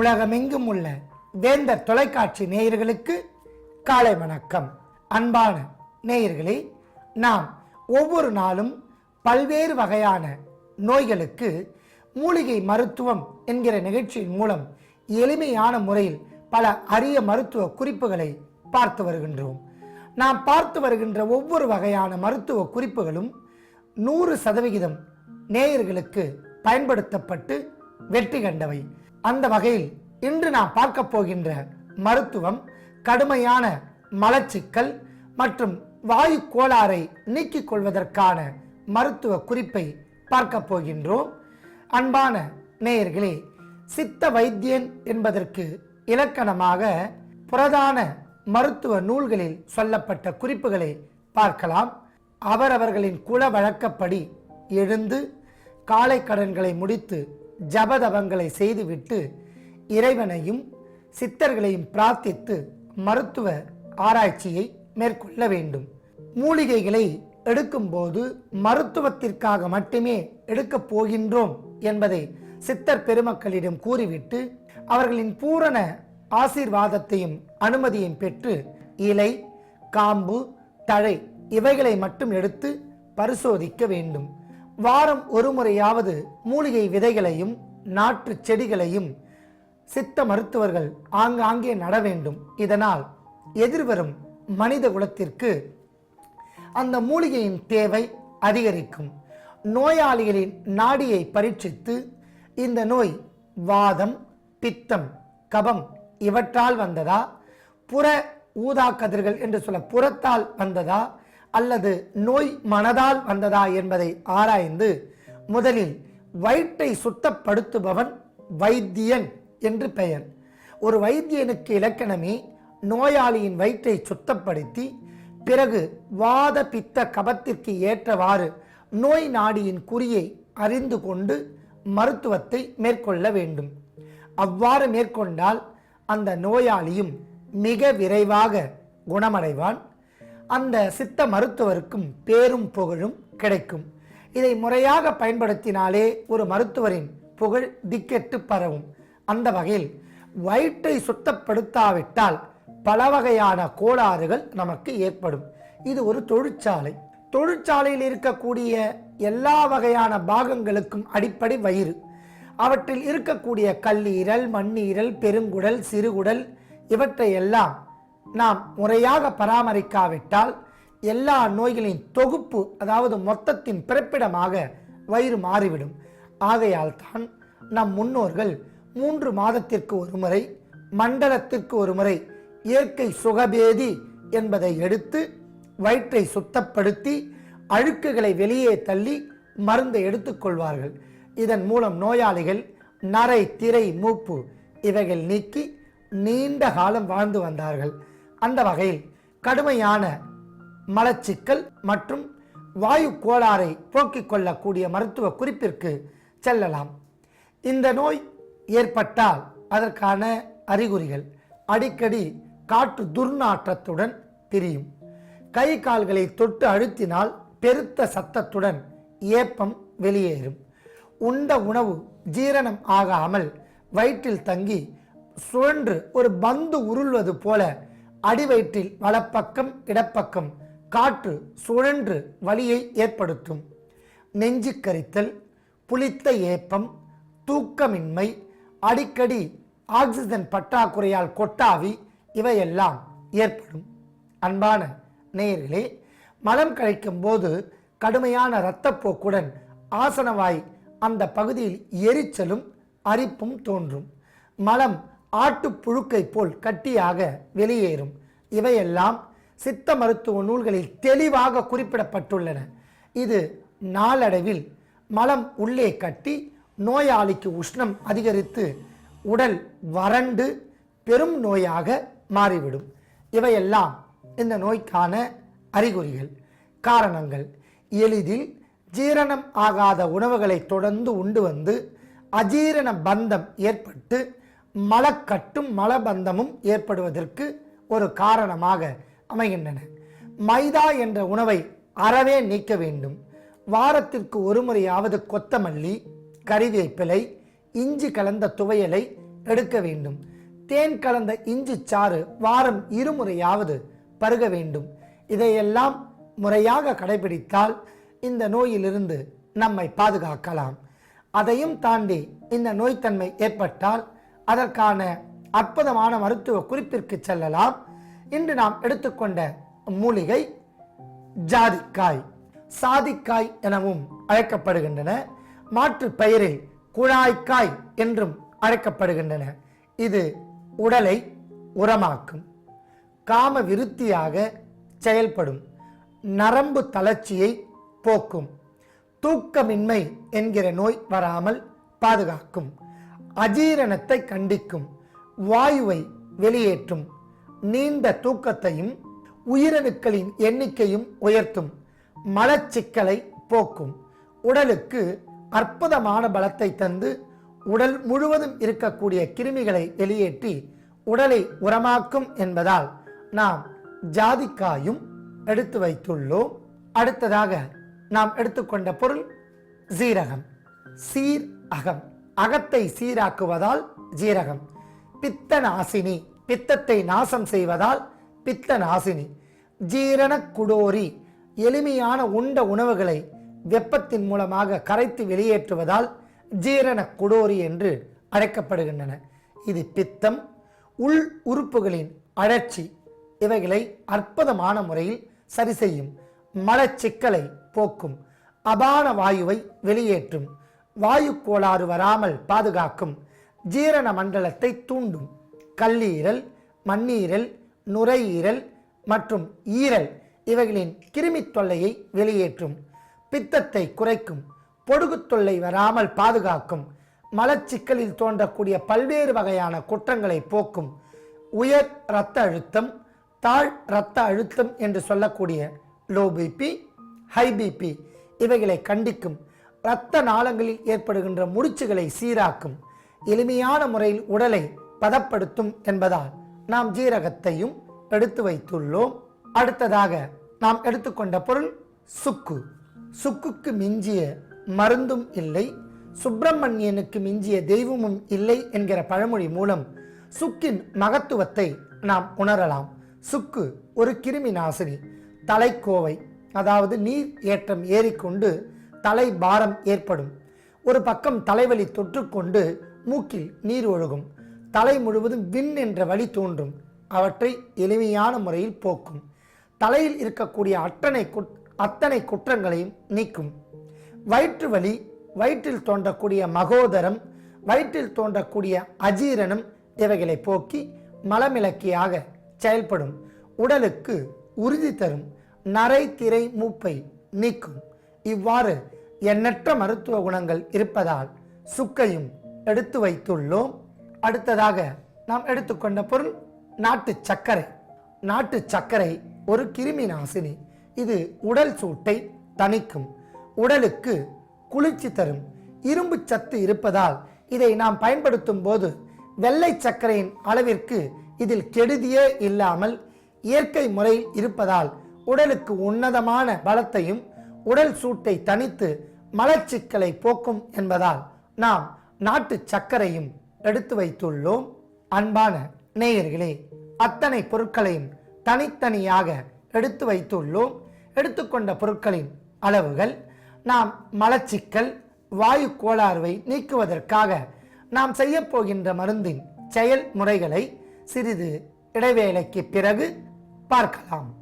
உலகமெங்கும் உள்ள வேந்தர் தொலைக்காட்சி நேயர்களுக்கு காலை வணக்கம். அன்பான நேயர்களே நாம் ஒவ்வொரு நாளும் பல்வேறு வகையான நோய்களுக்கு மூலிகை மருத்துவம் என்கிற நிகழ்ச்சியின் மூலம் எளிமையான முறையில் பல அரிய மருத்துவ குறிப்புகளை பார்த்து வருகின்றோம். நாம் பார்த்து வருகின்ற ஒவ்வொரு வகையான மருத்துவ குறிப்புகளும் நூறு சதவிகிதம் நேயர்களுக்கு பயன்படுத்தப்பட்டு வெற்றி கண்டவை. அந்த வகையில் இன்று நாம் பார்க்க போகின்ற மருத்துவம் கடுமையான மலச்சிக்கல் மற்றும் வாயு கோளாறை நீக்கிக் கொள்வதற்கான மருத்துவ குறிப்பை பார்க்க போகின்றோம். அன்பான நேயர்களே சித்த வைத்தியன் என்பதற்கு இலக்கணமாக புரதான மருத்துவ நூல்களில் சொல்லப்பட்ட குறிப்புகளை பார்க்கலாம். அவரவர்களின் குல வழக்கப்படி எழுந்து காலை கடன்களை முடித்து ஜபதபங்களை செய்துவிட்டு இறைவனையும் சித்தர்களையும் பிரார்த்தித்து மருத்துவ ஆராய்ச்சியை மேற்கொள்ள வேண்டும். மூலிகைகளை எடுக்கும்போது மருத்துவத்திற்காக மட்டுமே எடுக்கப் போகின்றோம் என்பதை சித்தர் பெருமக்களிடம் கூறிவிட்டு அவர்களின் பூரண ஆசீர்வாதத்தையும் அனுமதியும் பெற்று இலை காம்பு தழை இவைகளை மட்டும் எடுத்து பரிசோதிக்க வேண்டும். வாரம் ஒரு முறையாவது மூலிகை விதைகளையும் நாற்று செடிகளையும் சித்த மருத்துவர்கள் ஆங்காங்கே நட வேண்டும். இதனால் எதிர்வரும் மனித குலத்திற்கு அந்த மூலிகையின் தேவை அதிகரிக்கும். நோயாளிகளின் நாடியை பரீட்சித்து இந்த நோய் வாதம் பித்தம் கபம் இவற்றால் வந்ததா? புற ஊதா கதிர்கள் என்று சொல்ல புறத்தால் வந்ததா? அல்லது நோய் மனதால் வந்ததா என்பதை ஆராய்ந்து முதலில் வயிற்றை சுத்தப்படுத்துபவன் வைத்தியன் என்று பெயர். ஒரு வைத்தியனுக்கு இலக்கணமே நோயாளியின் வயிற்றை சுத்தப்படுத்தி பிறகு வாத பித்த கபத்திற்கு ஏற்றவாறு நோய் நாடியின் குறியை அறிந்து கொண்டு மருத்துவத்தை மேற்கொள்ள வேண்டும். அவ்வாறு மேற்கொண்டால் அந்த நோயாளியும் மிக விரைவாக குணமடைவான். அந்த சித்த மருத்துவருக்கும் பேரும் புகழும் கிடைக்கும். இதை முறையாக பயன்படுத்தினாலே ஒரு மருத்துவரின் புகழ் திக்கெட்டு பரவும். அந்த வகையில் வயிற்றை சுத்தப்படுத்தாவிட்டால் பல வகையான கோளாறுகள் நமக்கு ஏற்படும். இது ஒரு தொழிற்சாலை. தொழிற்சாலையில் இருக்கக்கூடிய எல்லா வகையான பாகங்களுக்கும் அடிப்படை வயிறு. அவற்றில் இருக்கக்கூடிய கல்லீரல் மண்ணீரல் பெருங்குடல் சிறுகுடல் இவற்றையெல்லாம் நாம் முறையாக பராமரிக்காவிட்டால் எல்லா நோய்களின் தொகுப்பு அதாவது மொத்தத்தின் பிறப்பிடமாக வயிறு மாறிவிடும். ஆகையால் தான் நம் முன்னோர்கள் மூன்று மாதத்திற்கு ஒரு முறை மண்டலத்திற்கு ஒரு முறை இயற்கை சுகபேதி என்பதை எடுத்து வயிற்றை சுத்தப்படுத்தி அழுக்குகளை வெளியே தள்ளி மருந்தை எடுத்துக்கொள்வார்கள் இதன் மூலம் நோயாளிகள் நரை திரை மூப்பு இவைகள் நீக்கி நீண்ட காலம் வாழ்ந்து வந்தார்கள். அந்த வகையில் கடுமையான மலச்சிக்கல் மற்றும் வாயு கோளாறை போக்கிக் கொள்ளக்கூடிய மருத்துவ குறிப்பிற்கு செல்லலாம். இந்த நோய் ஏற்பட்டால் அதற்கான அறிகுறிகள் அடிக்கடி காற்று துர்நாற்றத்துடன் திரியும் கை கால்களை தொட்டு அழுத்தினால் பெருத்த சத்தத்துடன் ஏப்பம் வெளியேறும். உண்ட உணவு ஜீரணம் ஆகாமல் வயிற்றில் தங்கி சுழன்று ஒரு பந்து உருள்வது போல அடிவயிற்றில் வலப்பக்கம் இடப்பக்கம் காற்று சுழன்று வலியை ஏற்படுத்தும். நெஞ்சு கரித்தல் புளித்த ஏப்பம் தூக்கமின்மை அடிக்கடி ஆக்சிஜன் பற்றாக்குறையால் கொட்டாவி இவையெல்லாம் ஏற்படும். அன்பான நேயர்களே மலம் கழிக்கும் போது கடுமையான இரத்தப்போக்குடன் ஆசனவாய் அந்த பகுதியில் எரிச்சலும் அரிப்பும் தோன்றும். மலம் ஆட்டுப்புழுக்கை போல் கட்டியாக வெளியேறும். இவையெல்லாம் சித்த மருத்துவ நூல்களில் தெளிவாக குறிப்பிடப்பட்டுள்ளன. இது நாளடைவில் மலம் உள்ளே கட்டி நோயாளிக்கு உஷ்ணம் அதிகரித்து உடல் வறண்டு பெரும் நோயாக மாறிவிடும். இவையெல்லாம் இந்த நோய்க்கான அறிகுறிகள். காரணங்கள். எளிதில் ஜீரணம் ஆகாத உணவுகளை தொடர்ந்து உண்டு வந்து அஜீரண பந்தம் ஏற்பட்டு மலக்கட்டும் மலபந்தமும் ஏற்படுவதற்கு ஒரு காரணமாக அமைகின்றன. மைதா என்ற உணவை அறவே நீக்க வேண்டும். வாரத்திற்கு ஒரு முறையாவது கொத்தமல்லி கறிவேப்பிலை இஞ்சி கலந்த துவையலை எடுக்க வேண்டும். தேன் கலந்த இஞ்சி சாறு வாரம் இருமுறையாவது பருக வேண்டும். இதையெல்லாம் முறையாக கடைபிடித்தால் இந்த நோயிலிருந்து நம்மை பாதுகாக்கலாம். அதையும் தாண்டி இந்த நோய்த்தன்மை ஏற்பட்டால் அதற்கான அற்புதமான மருத்துவ குறிப்பிற்கு செல்லலாம். இன்று நாம் எடுத்துக்கொண்ட மூலிகை ஜாதிக்காய் சாதிக்காய் எனவும் அழைக்கப்படுகின்றன. மாற்று பெயரில் குழாய்க்காய் என்றும் அழைக்கப்படுகின்றன. இது உடலை உரமாக்கும் காம விருத்தியாக செயல்படும் நரம்பு தளர்ச்சியை போக்கும் தூக்கமின்மை என்கிற நோய் வராமல் பாதுகாக்கும். அஜீரணத்தை கண்டிக்கும். வாயுவை வெளியேற்றும். நீண்ட தூக்கத்தையும் உயிரணுக்களின் எண்ணிக்கையும் உயர்த்தும். மலச்சிக்கலை போக்கும். உடலுக்கு அற்புதமான பலத்தை தந்து உடல் முழுவதும் இருக்கக்கூடிய கிருமிகளை வெளியேற்றி உடலை உரமாக்கும் என்பதால் நாம் ஜாதிக்காயும் எடுத்து வைத்துள்ளோம். அடுத்ததாக நாம் எடுத்துக்கொண்ட பொருள் சீரகம். சீர் அகம். அகத்தை சீராக்குவதால் ஜீரகம். பித்த நாசினி பித்தத்தை நாசம் செய்வதால் பித்த நாசினி ஜீரண குடோரி எளிமையான உண்ட உணவுகளை வெப்பத்தின் மூலமாக கரைத்து வெளியேற்றுவதால் ஜீரண குடோரி என்று அழைக்கப்படுகின்றன. இது பித்தம் உள் உறுப்புகளின் அழற்சி இவைகளை அற்புதமான முறையில் சரி செய்யும் மலச்சிக்கலை போக்கும். அபான வாயுவை வெளியேற்றும். வாயு கோளாறு வராமல் பாதுகாக்கும். ஜீரண மண்டலத்தை தூண்டும். கல்லீரல் மண்ணீரல் நுரையீரல் மற்றும் ஈரல் இவைகளின் கிருமித் தொல்லையை வெளியேற்றும். பித்தத்தை குறைக்கும். பொடுகுத் தொல்லை வராமல் பாதுகாக்கும். மலச்சிக்கலில் தோன்றக்கூடிய பல்வேறு வகையான குற்றங்களை போக்கும். உயர் இரத்த அழுத்தம் தாழ் இரத்த அழுத்தம் என்று சொல்லக்கூடிய லோ பிபி ஹை பிபி இவைகளை கண்டிக்கும். இரத்த நாளங்களில் ஏற்படுகின்ற முடிச்சுகளை சீராக்கும் எளிமையான முறையில் உடலை பதப்படுத்தும் என்பதால் நாம் ஜீரகத்தையும் எடுத்து வைத்துள்ளோம். அடுத்ததாக நாம் எடுத்துக்கொண்ட பொருள் சுக்கு. சுக்குக்கு மிஞ்சிய மருந்தும் இல்லை. சுப்பிரமணியனுக்கு மிஞ்சிய தெய்வமும் இல்லை என்கிற பழமொழி மூலம் சுக்கின் மகத்துவத்தை நாம் உணரலாம். சுக்கு ஒரு கிருமி நாசினி தலைக்கோவை அதாவது நீர் ஏற்றம் ஏறிக்கொண்டு தலை பாரம் ஏற்படும். ஒரு பக்கம் தலைவலி தொற்றுக்கொண்டு மூக்கில் நீர் ஒழுகும். தலை முழுவதும் விண் என்ற வழி தோன்றும். அவற்றை எளிமையான முறையில் போக்கும். தலையில் இருக்கக்கூடிய அத்தனை குட் அத்தனை குற்றங்களையும் நீக்கும். வயிற்று வலி வயிற்றில் தோன்றக்கூடிய மகோதரம் வயிற்றில் தோன்றக்கூடிய அஜீரணம் இவைகளை போக்கி மலமிளக்கியாக செயல்படும். உடலுக்கு உறுதி தரும். நரை திரை மூப்பை நீக்கும். இவ்வாறு எண்ணற்ற மருத்துவ குணங்கள் இருப்பதால் சுக்கையும் எடுத்து வைத்துள்ளோம். அடுத்ததாக நாம் எடுத்துக்கொண்ட பொருள் நாட்டு சர்க்கரை. நாட்டு சர்க்கரை ஒரு கிருமி நாசினி. இது உடல் சூட்டை தணிக்கும். உடலுக்கு குளிர்ச்சி தரும். இரும்பு சத்து இருப்பதால் இதை நாம் பயன்படுத்தும் போது வெள்ளை சர்க்கரையின் அளவிற்கு இதில் கெடுதியே இல்லாமல் இயற்கை முறையில் இருப்பதால் உடலுக்கு உன்னதமான பலத்தையும் உடல் சூட்டை தணித்து மலச்சிக்கலை போக்கும் என்பதால் நாம் நாட்டு சர்க்கரையும் எடுத்து வைத்துள்ளோம். அன்பான நேயர்களே அத்தனை பொருட்களையும் தனித்தனியாக எடுத்து வைத்துள்ளோம். எடுத்துக்கொண்ட பொருட்களின் அளவுகள் நாம் மலச்சிக்கல் வாயு கோளாறுவை நீக்குவதற்காக நாம் செய்யப்போகின்ற மருந்தின் செயல்முறைகளை சிறிது இடைவேளைக்கு பிறகு பார்க்கலாம்.